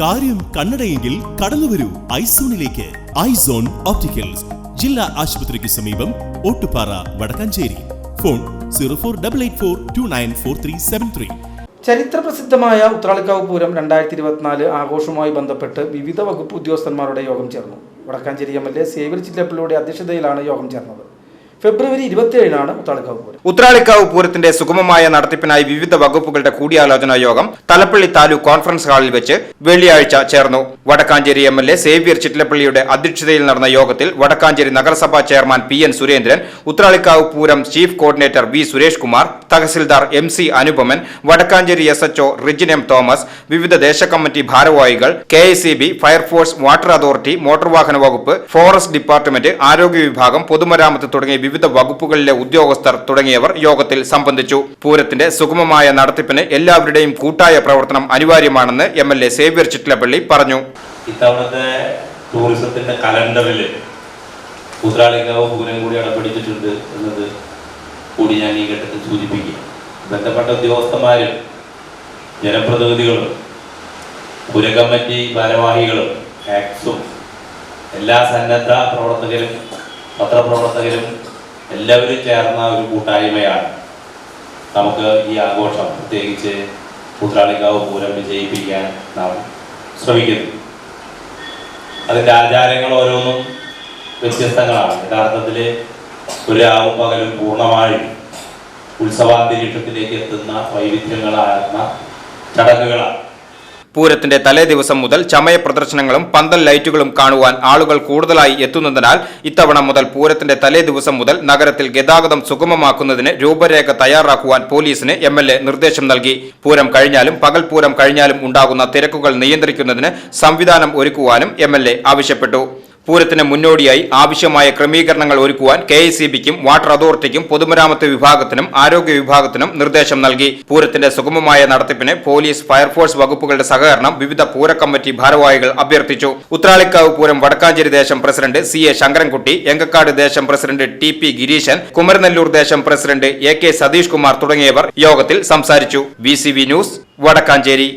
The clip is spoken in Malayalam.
കാര്യം കണ്ണടയെങ്കിൽ കടന്നുവരൂ ഐസോണിലേക്ക്. Eyes on opticals. ജില്ലാ ആശുപത്രിക്ക് സമീപം Ottupara Vadakkanchery. Phone zero four double eight four two nine four three seven three. ചരിത്രപ്രസിദ്ധമായ ഉത്രാളിക്കാവ് പൂരം രണ്ടായിരത്തി ഇരുപത്തിനാല് ആഘോഷവുമായി ബന്ധപ്പെട്ട് വിവിധ വകുപ്പ് ഉദ്യോഗസ്ഥന്മാരുടെ യോഗം ചേർന്നു. Vadakkanchery M L A Xavier ചില്ലപ്പിളിയുടെ അധ്യക്ഷതയിലാണ് യോഗം ചേർന്നത്. ഫെബ്രുവരി ഇരുപത്തിയേഴിനാണ് ഉത്രാളിക്കാവ് പൂരം. ഉത്രാളിക്കാവ് പൂരത്തിന്റെ സുഗമമായ നടത്തിപ്പിനായി വിവിധ വകുപ്പുകളുടെ കൂടിയാലോചനാ യോഗം തലപ്പള്ളി താലൂക്ക് കോൺഫറൻസ് ഹാളിൽ വെച്ച് വെള്ളിയാഴ്ച ചേർന്നു. Vadakkanchery M L A Xavier ചിറ്റലപ്പള്ളിയുടെ അധ്യക്ഷതയിൽ നടന്ന യോഗത്തിൽ വടക്കാഞ്ചേരി നഗരസഭാ chairman P N Surendran Uthralikavu Pooram chief coordinator V Suresh Kumar tahsildar M C Anupaman Vadakkanchery S HO Rijin M Thomas വിവിധ ദേശ കമ്മിറ്റി ഭാരവാഹികൾ K S C B fire force water authority motor വാഹന വകുപ്പ് ഫോറസ്റ്റ് ഡിപ്പാർട്ട്മെന്റ് ആരോഗ്യ വിഭാഗം പൊതുമരാമത്ത് തുടങ്ങിയ വിവിധ വകുപ്പുകളിലെ ഉദ്യോഗസ്ഥർ തുടങ്ങിയവർ യോഗത്തിൽ സംബന്ധിച്ചു. പൂരത്തിന്റെ സുഗമമായ നടത്തിപ്പിന് എല്ലാവരുടെയും കൂട്ടായ പ്രവർത്തനം അനിവാര്യമാണെന്ന് M L A Xavier Chittilappilly പറഞ്ഞു. ഇത്തവണത്തെ ടൂറിസത്തിന്റെ കലണ്ടറിൽ ഉത്രാളിക്കാവ് പൂരം കൂടി അടപ്പിടിച്ചിട്ടുണ്ട് എന്നത് കൂടി ഞാൻ ഈ ഘട്ടത്തിൽ സൂചിപ്പിക്കുക. ബന്ധപ്പെട്ട ഉദ്യോഗസ്ഥന്മാരും ജനപ്രതിനിധികളും പുരകമ്മിറ്റി ഭാരവാഹികളും ആക്സും എല്ലാ സന്നദ്ധ പ്രവർത്തകരും പത്രപ്രവർത്തകരും എല്ലാവരും ചേർന്ന ഒരു കൂട്ടായ്മയാണ്. നമുക്ക് ഈ ആഘോഷം പ്രത്യേകിച്ച് പുത്രാളിക്കാവ് പൂരം വിജയിപ്പിക്കാൻ നാം ശ്രമിക്കുന്നു. അതിന്റെ ആചാരങ്ങൾ ഓരോന്നും വ്യത്യസ്തങ്ങളാണ്. യഥാർത്ഥത്തിൽ ഒരു രാവും പകലും പൂർണമായും ഉത്സവാന്തരീക്ഷത്തിലേക്ക് എത്തുന്ന വൈവിധ്യങ്ങളായിരുന്ന ചടങ്ങുകളാണ്. പൂരത്തിന്റെ തലേ ദിവസം മുതൽ ചമയ പ്രദർശനങ്ങളും പന്തൽ ലൈറ്റുകളും കാണുവാൻ ആളുകൾ കൂടുതലായി എത്തുന്നതിനാൽ ഇത്തവണ മുതൽ പൂരത്തിന്റെ തലേ ദിവസം മുതൽ നഗരത്തിൽ ഗതാഗതം സുഗമമാക്കുന്നതിന് രൂപരേഖ തയ്യാറാക്കുവാൻ പോലീസിന് എം നിർദ്ദേശം നൽകി. പൂരം കഴിഞ്ഞാലും പകൽ പൂരം കഴിഞ്ഞാലും ഉണ്ടാകുന്ന തിരക്കുകൾ നിയന്ത്രിക്കുന്നതിന് സംവിധാനം ഒരുക്കുവാനും എം ആവശ്യപ്പെട്ടു. പൂരത്തിന് മുന്നോടിയായി ആവശ്യമായ ക്രമീകരണങ്ങൾ ഒരുക്കുവാൻ കെ ഐ സി ബിക്കും വാട്ടർ അതോറിറ്റിക്കും പൊതുമരാമത്ത് വിഭാഗത്തിനും ആരോഗ്യ വിഭാഗത്തിനും നിർദ്ദേശം നൽകി. പൂരത്തിന്റെ സുഗമമായ നടത്തിപ്പിന് പോലീസ് ഫയർഫോഴ്സ് വകുപ്പുകളുടെ സഹകരണം വിവിധ പൂര കമ്മിറ്റി ഭാരവാഹികൾ അഭ്യർത്ഥിച്ചു. ഉത്രാളിക്കാവ് പൂരം വടക്കാഞ്ചേരി ദേശം president C A Sankarankutty Engakkad ദേശം president T P Gireesan Kumaranellur ദേശം president A K Satheesh Kumar തുടങ്ങിയവർ യോഗത്തിൽ സംസാരിച്ചു. V news Vadakkanchery.